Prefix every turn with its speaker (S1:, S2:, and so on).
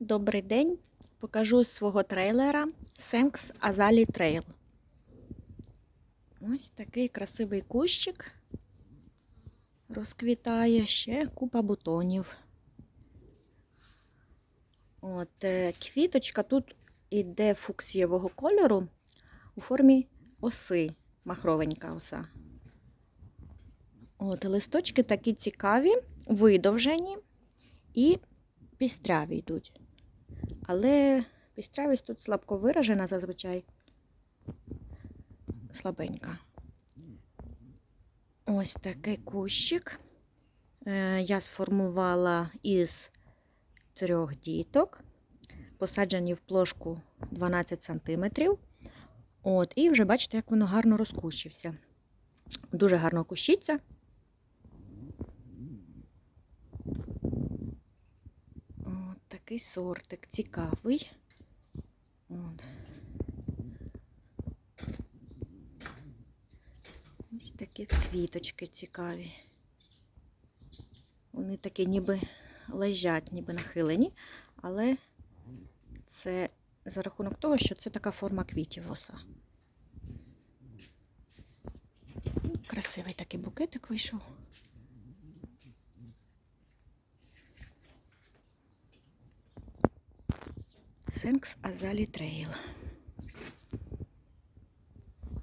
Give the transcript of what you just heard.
S1: Добрий день! Покажу свого трейлера Senks Azali Trail. Ось такий красивий кущик розквітає ще купа бутонів. От, е, квіточка тут іде фуксієвого кольору у формі оси, махровенька оса. От, листочки такі цікаві, видовжені і пістряві йдуть. Але пістрявість тут слабко виражена зазвичай. Слабенька. Ось такий кущик. Е, Я сформувала із трьох діток, посаджені в плошку 12 см. От, і вже бачите, як воно гарно розкущився. Дуже гарно кущиться. От такий сортик цікавий. От. Ось такі квіточки цікаві. Вони такі ніби лежать, ніби нахилені, але це за рахунок того, що це така форма квітів оса. Красивий такий букетик вийшов. Сенкс Азалі Трейл.